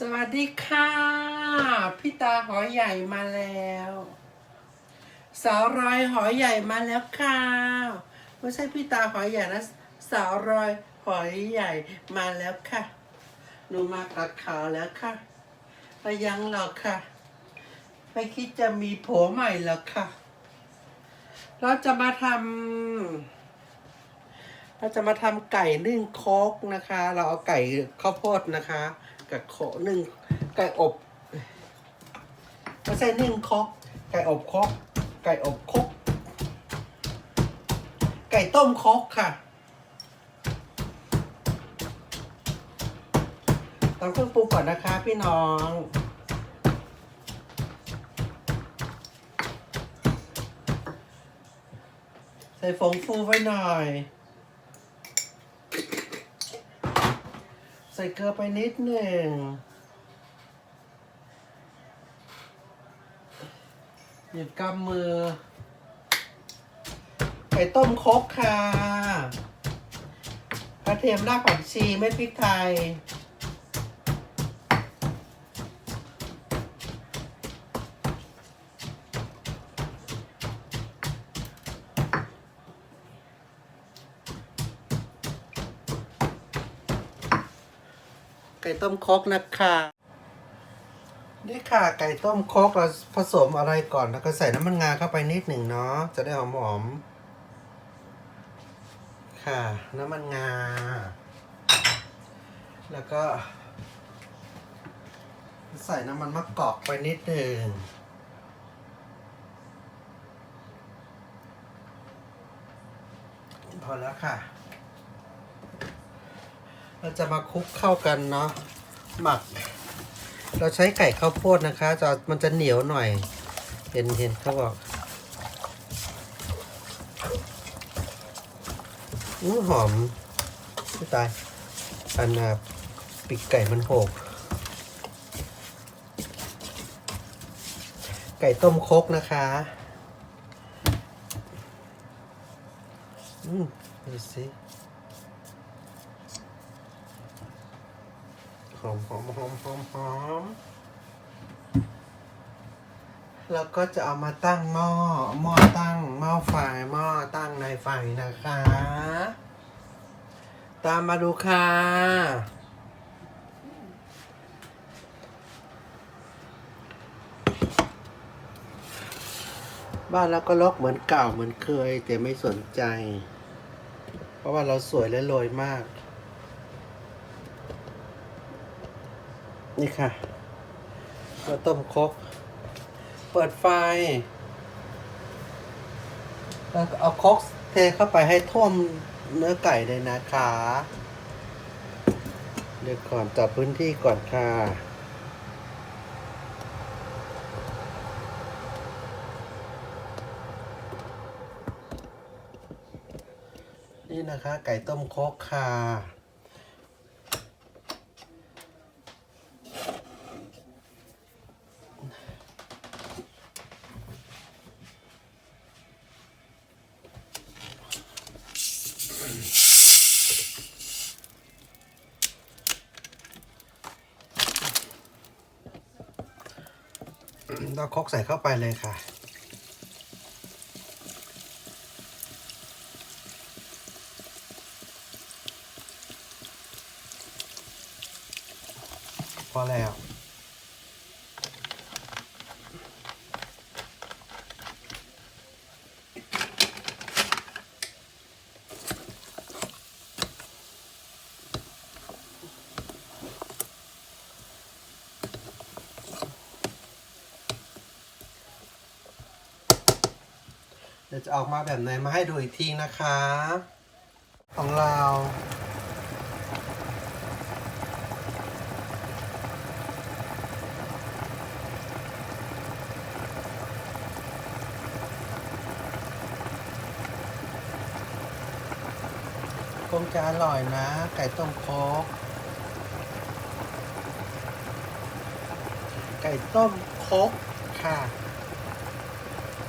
สวัสดีค่ะพี่ตาหอยใหญ่มาแล้วสาวรอยหอยใหญ่มาแล้วค่ะไม่ใช่พี่ตาหอยใหญ่นะสาวรอยหอยใหญ่มาแล้วค่ะหนูมากับขาวแล้วค่ะระยังหรอกค่ะไม่คิดจะมีผัวใหม่หรอกค่ะ เราจะมาทำเราจะมาทำไก่นึ่งโคกนะคะ เราเอาไก่ข้าวโพดนะคะ กับโคนึ่งไก่อบไม่ใช่หนึ่งโคกไก่อบโคกไก่อบโคกไก่ต้มโคกค่ะตำเครื่องปรุงก่อนนะคะพี่น้องใส่ฟงฟูไว้หน่อย ใส่เกลือไปนิดหนึ่ง หยิบกำมือไก่ต้มครกค่ะกระเทียมรากผักชีเม็ดพริกไทย ก่ต้มครกนะคะนี่ค่ะไก่ต้มครกเราผสมอะไรก่อนแล้วก็ใส่น้ำมันงาเข้าไปนิดหนึ่งเนาะจะได้หอมหอมๆค่ะ น้ำมันงา แล้วก็ ใส่น้ำมันมะกอกไปนิดหนึ่งพอแล้วค่ะ เราจะมาคลุกเข้ากันเนาะหมัก เราใช้ไก่ข้าวโพดนะคะจะมันจะเหนียวหน่อย เห็นเห็นเขาบอกอื้หอมไม่ตายอันน่ะปีกไก่มันโหก ไก่ต้มคกนะคะอืมดูสิ หอ มหอมหอมหอมหอมแล้วก็จะเอามาตั้งหม้อหม้อตั้งหม้อไฟหม้อตั้งในไฟนะคะ ตามมาดูค่ะ บ้านเราก็ลกเหมือนเก่าเหมือนเคย แต่ไม่สนใจ เพราะว่าเราสวยและรวยมาก นี่ค่ะข้าต้มครกเปิดไฟ แล้วก็เอาครกเทเข้าไปให้ท่วมเนื้อไก่เลยนะคะ เดี๋ยวก่อนจับพื้นที่ก่อนค่ะนี่นะคะ ไก่ต้มครกค่ะ เราคอกใส่เข้าไปเลยค่ะ พอแล้ว เดี๋ยวจะออกมาแบบไหนมาให้ดูอีกทีนะคะ ของเราคงจะอร่อยนะ ไก่ต้มโคกไก่ต้มโคกค่ะ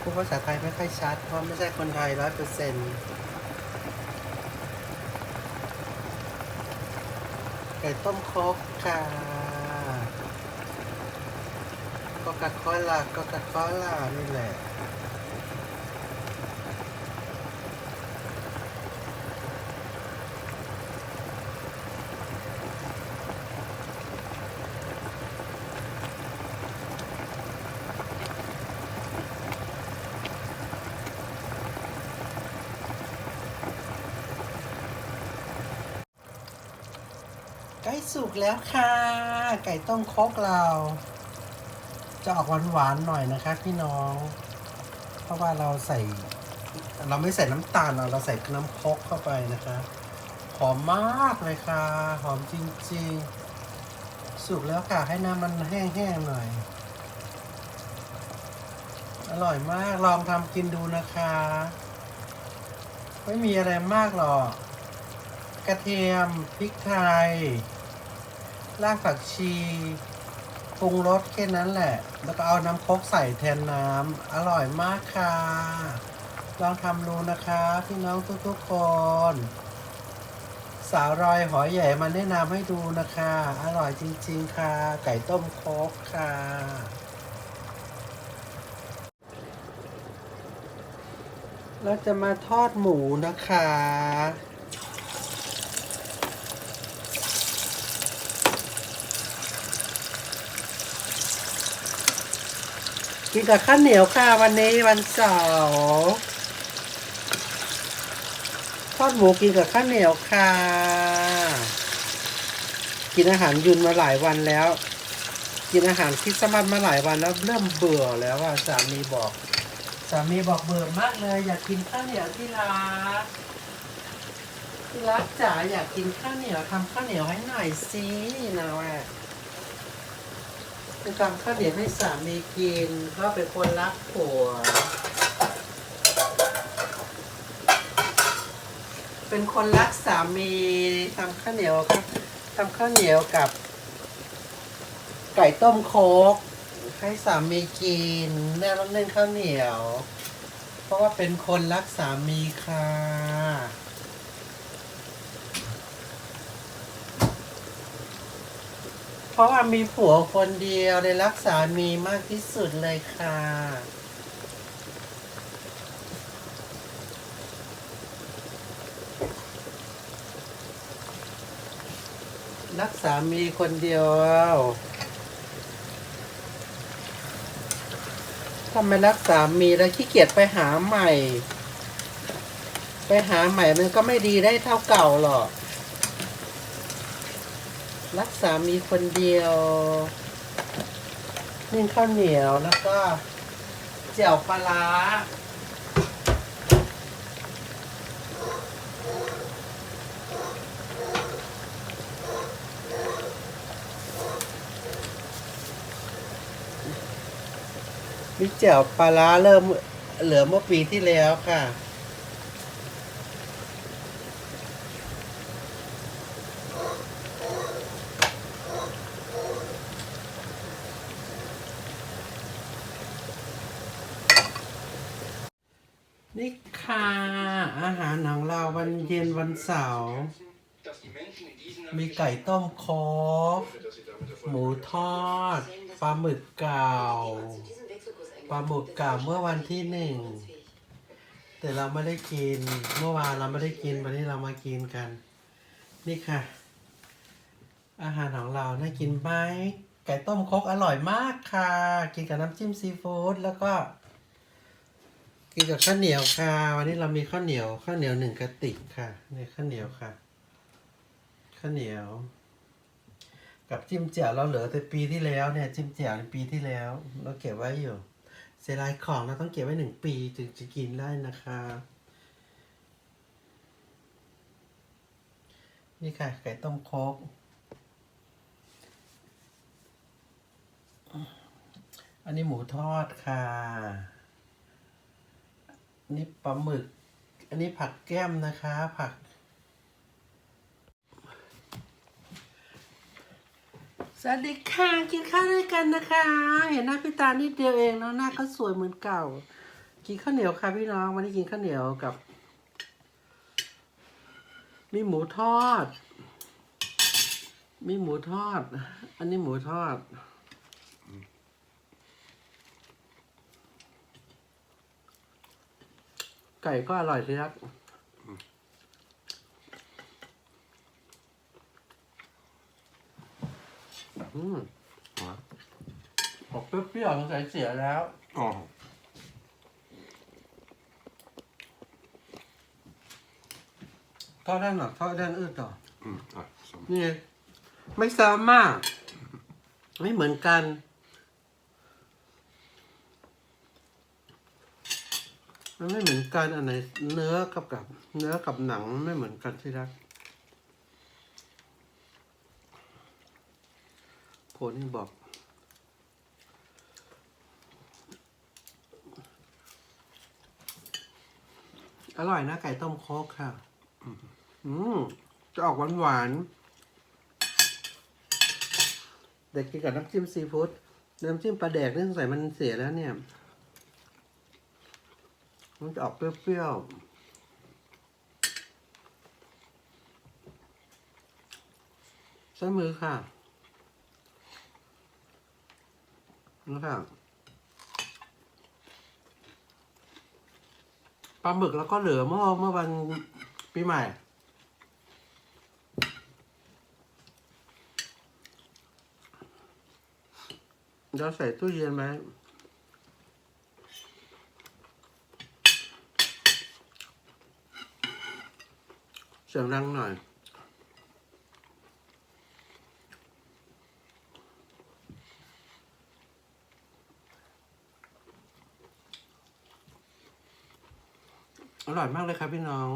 พูดภาษาไทยไม่ค่อยชัด เพราะไม่ใช่คนไทยร้อยเปอร์เซ็นต์ไก่ต้มโคกค่ะก็กัดคอล่าก็กัดคอล่านี่แหละ สุกแล้วค่ะ ไก่ต้มโคกเรา จะออกหวานๆหน่อยนะคะ พี่น้อง เพราะว่าเราใส่ เราไม่ใส่น้ำตาลเราเราใส่น้ำโคกเข้าไปนะคะ หอมมากเลยค่ะ หอมจริงๆ สุกแล้วค่ะ ให้น้ำมันแห้งๆหน่อย อร่อยมากลองทำกินดูนะคะ ไม่มีอะไรมากหรอกกระเทียมพริกไทย รากผักชีปรุงรสแค่นั้นแหละ แล้วก็เอาน้ำโคกใส่แทนน้ำ อร่อยมากค่ะ ลองทำดูนะคะ พี่น้องทุกๆคน สาวรอยหอยใหญ่มาแนะนำให้ดูนะคะ อร่อยจริง ๆ ค่ะ ไก่ต้มโคกค่ะเราจะมาทอดหมูนะคะ กินกับข้าวเหนียวค่ะวันนี้วันเสาร์ทอดหมูกินกับข้าวเหนียวค่ะ กินอาหารยุนมาหลายวันแล้ว กินอาหารคริสต์มาสมาหลายวันแล้วเริ่มเบื่อแล้วอะสามีบอกสามีบอกเบื่อมากเลยอยากกินข้าวเหนียวที่รักที่รักจ๋าอยากกินข้าวเหนียวทำข้าวเหนียวให้หน่อยสินะแม่ จะทำข้าวเหนียวให้สามีกินเพราะเป็นคนรักผัว เป็นคนรักสามีทำข้าวเหนียวครับทำข้าวเหนียวกับ ไก่ต้มโคกให้สามีกินแม่ต้องเล่นข้าวเหนียว เพราะว่าเป็นคนรักสามีค่ะ เพราะว่ามีผัวคนเดียวเลยรักสามีมากที่สุดเลยค่ะ รักสามีคนเดียวถ้าไมรักสามีแล้วขี้เกียจไปหาใหม่ ไปหาใหม่มันก็ไม่ดีได้เท่าเก่าหรอก รักสามีคนเดียวนึ่งข้าวเหนียวแล้วก็เจียวปลาร้ามีเจียวปลาร้าเริ่มเหลือเมื่อปีที่แล้วค่ะ นี่ค่ะ อาหารของเราวันเย็นวันเสาร์มีไก่ต้มโคกหมูทอดปลาหมึกเก่าปลาหมึกเก่าเมื่อวันที่หนึ่งแต่เราไม่ได้กินเมื่อวานเราไม่ได้กินวันนี้เรามากินกัน นี่ค่ะ อาหารของเราน่ากินไหมไก่ต้มคกอร่อยมากค่ะ กินกับน้ำจิ้มซีฟู้ดแล้วก็ กินกับข้าวเหนียวค่ะ วันนี้เรามีข้าวเหนียวข้าวเหนียวหนึ่งกระติกค่ะนี่ข้าวเหนียวค่ะข้าวเหนียว กับจิ้มแจ่วเราเหลือแต่ปีที่แล้วเนี่ยจิ้มแจ่วในปีที่แล้ว เราเก็บไว้อยู่เสียดายของเราต้องเก็บไว้หนึ่งปีถึงจะกินได้นะคะ นี่ค่ะไก่ต้มโคกอันนี้หมูทอดค่ะ นี่ปลาหมึก อันนี้ผักแก้มนะคะ ผัก สวัสดีค่ะกินข้าวด้วยกันนะคะ เห็นหน้าพี่ตานิดเดียวเองแล้วหน้าก็สวยเหมือนเก่า กินข้าวเหนียวค่ะพี่น้องวันนี้กินข้าวเหนียวกับ มีหมูทอด มีหมูทอด อันนี้หมูทอด ก่ก็อร่อยทีครับอืม Ja. ออกเปรี้ยวๆสงสัยเสียแล้ว Ja. ทอดด้านหนักทอดด้านอืดต่อ Mm, ja, så. นี่ไงไม่ซ้ำมาก ไม่เหมือนกัน มันไม่เหมือนกันอันไหนเนื้อกับกับ เนื้อกับหนังไม่เหมือนกันที่รักโพนี่บอก อร่อยนะไก่ต้มโคกค่ะ อืมจะออกหวานหวานเด็กกินกับน้ำจิ้มซีฟู้ดน้ำจิ้มปลาแดกนี่สงสัยมันเสียแล้วเนี่ย มันจะออกเปรี้ยวๆใช้มือค่ะนี่ค่ะปลาหมึกแล้วก็เหลือเมื่อเมื่อวันปีใหม่ เราใส่ตู้เย็นไหม สียงดังหน่อย อร่อยมากเลยครับพี่น้อง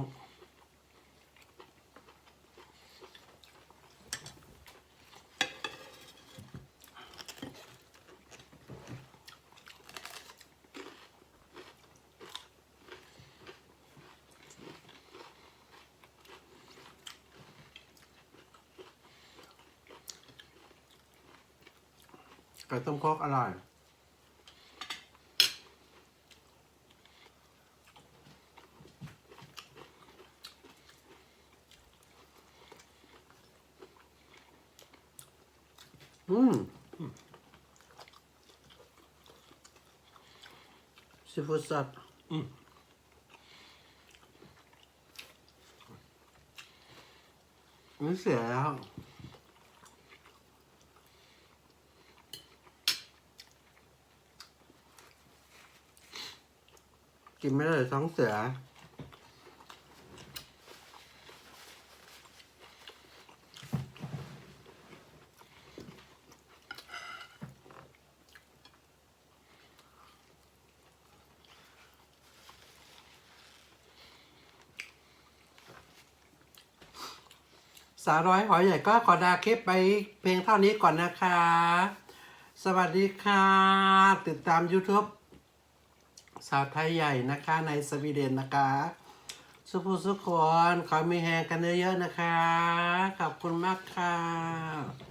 ไก่ต้มโคกอร่อย อืมซีฟู้ดสัตว์อืมไม่เสียแล้ว กินไม่ได้เลยท้องเสียสาวร้อยหอยใหญ่ก็ขอดาคลิปไปเพลงเท่านี้ก่อนนะคะ สวัสดีค่ะ ติดตาม YouTube สาวไทยใหญ่นะคะในสวีเดนนะคะ สุภูสุขคนขอมีแหงกันเยอะๆนะคะ ขอบคุณมากค่ะ